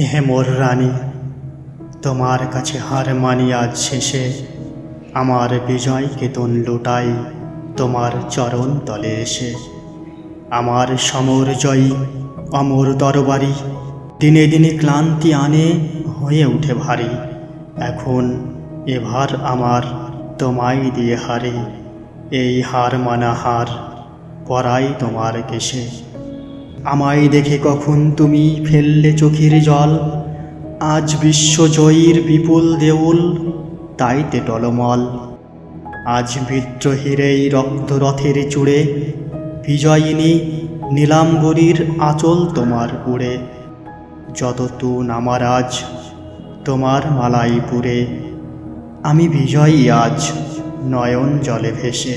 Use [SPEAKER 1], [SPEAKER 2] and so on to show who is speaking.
[SPEAKER 1] হে মোর রানী, তোমার কাছে হার মানি আজ শেষে। আমার বিজয় কেতন লুটাই তোমার চরণ তলে এসে। আমার সমর জয়ী, অমর দরবারি, দিনে দিনে ক্লান্তি আনে হয়ে উঠে ভারী। এখন এভার আমার তোমায় দিয়ে হারে, এই হার মানা হার পরাই তোমার কেশে। আমায় দেখে কখন তুমি ফেললে চোখের জল? আজ বিশ্বজয়ীর বিপুল দেউল, তাইতে টলমল। আজ বিদ্রোহীর এই রক্তরথের চূড়ে, বিজয়িনী নীলাম্বরীর আঁচল তোমার উড়ে যত তুন আমার আজ তোমার মালাই পুরে, আমি বিজয়ী আজ নয়ন জলে ভেসে।